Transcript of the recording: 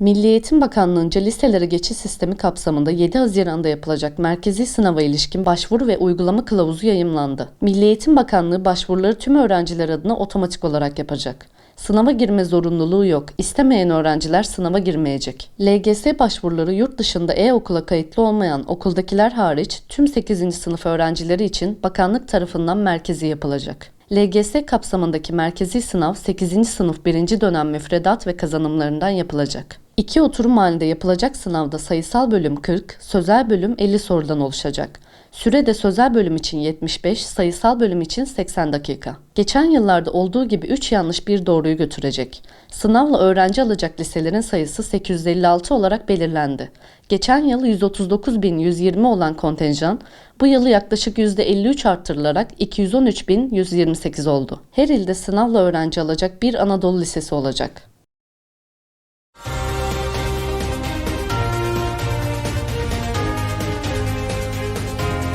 Milli Eğitim Bakanlığı'nca liselere geçiş sistemi kapsamında 7 Haziran'da yapılacak merkezi sınava ilişkin başvuru ve uygulama kılavuzu yayımlandı. Milli Eğitim Bakanlığı başvuruları tüm öğrenciler adına otomatik olarak yapacak. Sınava girme zorunluluğu yok. İstemeyen öğrenciler sınava girmeyecek. LGS başvuruları yurt dışında e-okula kayıtlı olmayan okuldakiler hariç tüm 8. sınıf öğrencileri için bakanlık tarafından merkezi yapılacak. LGS kapsamındaki merkezi sınav 8. sınıf 1. dönem müfredat ve kazanımlarından yapılacak. İki oturum halinde yapılacak sınavda sayısal bölüm 40, sözel bölüm 50 sorudan oluşacak. Süre de sözel bölüm için 75, sayısal bölüm için 80 dakika. Geçen yıllarda olduğu gibi 3 yanlış bir doğruyu götürecek. Sınavla öğrenci alacak liselerin sayısı 856 olarak belirlendi. Geçen yıl 139.120 olan kontenjan bu yılı yaklaşık %53 arttırılarak 213.128 oldu. Her ilde sınavla öğrenci alacak bir Anadolu Lisesi olacak.